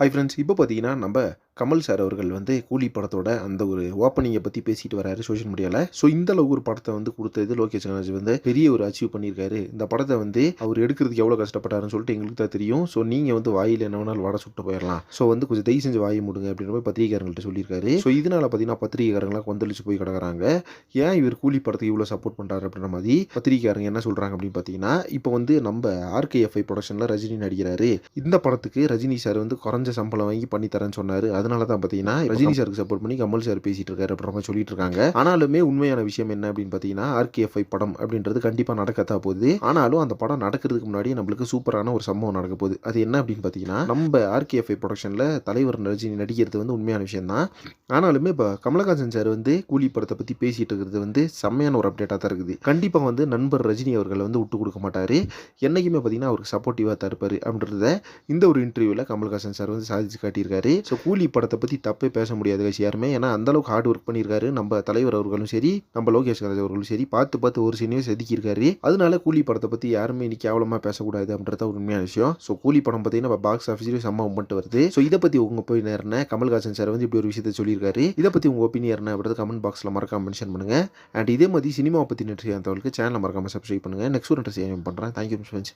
Hi friends இப்போ பார்த்தீங்கன்னா நம்ம கமல் சார் அவர்கள் வந்து கூலி படத்தோட அந்த ஒரு ஓப்பனிங்கை பற்றி பேசிட்டு வராரு சோஷியல் மீடியாவில் ஸோ இந்த அளவுக்கு ஒரு படத்தை வந்து கொடுத்தது லோகேஷ் கனராஜ் வந்து பெரிய ஒரு அச்சீவ் பண்ணியிருக்காரு. இந்த படத்தை வந்து அவர் எடுக்கிறதுக்கு எவ்வளோ கஷ்டப்பட்டாருன்னு சொல்லிட்டு எங்களுக்கு தான் தெரியும். ஸோ நீங்கள் வந்து வாயில் என்ன வேணாலும் வடை சுட்டு போயிடலாம் ஸோ வந்து கொஞ்சம் தயவு செஞ்சு வாயை முடுங்க அப்படின்ற மாதிரி பத்திரிகையாளர்கள்ட்ட சொல்லியிருக்காரு. ஸோ இதனால் பார்த்தீங்கன்னா பத்திரிகைக்காரங்களாம் கொந்தளிச்சு போய் கிடக்குறாங்க. ஏன் இவர் கூலி படத்துக்கு இவ்வளோ சப்போர்ட் பண்ணுறாரு அப்படின்ற மாதிரி பத்திரிகைக்காரங்க என்ன சொல்கிறாங்க அப்படின்னு பார்த்தீங்கன்னா இப்போ வந்து நம்ம ஆர்கேஎஃப்ஐ ப்ரொடக்ஷனில் ரஜினி நடிக்கிறாரு. இந்த படத்துக்கு ரஜினி சார் வந்து குறைஞ்ச சம்பளம் வாங்கி பண்ணி தரேன்னு சொன்னாரு. அதனால தான் பார்த்தீங்கன்னா ரஜினி சாருக்கு சப்போர்ட் பண்ணி கமல் சார் பேசிட்டு இருக்காரு அப்படின்ற மாதிரி சொல்லிட்டு இருக்காங்க. ஆனாலுமே உண்மையான விஷயம் என்ன அப்படின்னு பார்த்தீங்கன்னா ஆர்கேஎஃப்ஐ படம் அப்படின்றது கண்டிப்பாக நடக்கத்தான் போகுது. ஆனாலும் அந்த படம் நடக்கிறதுக்கு முன்னாடி நம்மளுக்கு சூப்பரான ஒரு சம்பவம் நடக்க போகுது. அது என்ன அப்படின்னு பார்த்தீங்கன்னா நம்ம ஆர்கேஎஃப்ஐ ப்ரொடக்ஷனில் தலைவர் ரஜினி நடிக்கிறது வந்து உண்மையான விஷயம் தான் ஆனாலுமே இப்போ கமலஹாசன் சார் வந்து கூலி படத்தை பற்றி பேசிட்டு இருக்கிறது வந்து செம்மையான ஒரு அப்டேட்டாக தான் இருக்குது. கண்டிப்பாக வந்து நண்பர் ரஜினி அவர்கள் வந்து விட்டு கொடுக்க மாட்டார். என்னைக்குமே பார்த்தீங்கன்னா அவருக்கு சப்போர்ட்டிவாக தான் இருப்பார் அப்படின்றத இந்த ஒரு இன்டர்வியூவில் கமல்ஹாசன் சார் வந்து சாதிச்சு காட்டியிருக்காரு. ஸோ கூலி படத்தை பற்றி தப்பே பேச முடியாது கட்சி யாருமே. ஏன்னா அந்த அளவுக்கு ஹார்ட் ஒர்க் பண்ணியிருக்காரு. நம்ம தலைவர் அவர்களும் சரி நம்ம லோகேஷ் கராஜ் அவர்களும் சரி. பார்த்து பார்த்து ஒரு சீனையும் செதுக்கியிருக்காரு. அதனால கூலி படத்தை பற்றி யாருமே இன்னைக்கு கேவலமாக பேசக்கூடாது அப்படின்றத ஒரு உண்மையான விஷயம். ஸோ கூலி படம் பார்த்தீங்கன்னா பாக்ஸ் ஆஃபீஸ்லேயும் செம்ம பண்ணிட்டு வருது. ஸோ இதை பற்றி உங்கள் போய் நேரன கமல்ஹாசன் சார் வந்து இப்படி ஒரு விஷயத்தை சொல்லியிருக்காரு. இதை பற்றி உங்கள் ஒப்பீனியன் என்ன அப்படின்றத கமெண்ட் பாக்ஸில் மறக்காம மென்ஷன் பண்ணுங்க. அண்ட் இதே மாதிரி சினிமா பற்றி நெட் தகவலுக்கு சேனலை மறக்காம சப்ஸ்கிரைப் பண்ணுங்கள் நெக்ஸ்ட் ஒரு இன்ட்ரெஸ்ட் பண்ணுறேன் தேங்க்யூ ஃப்ரெண்ட்ஸ்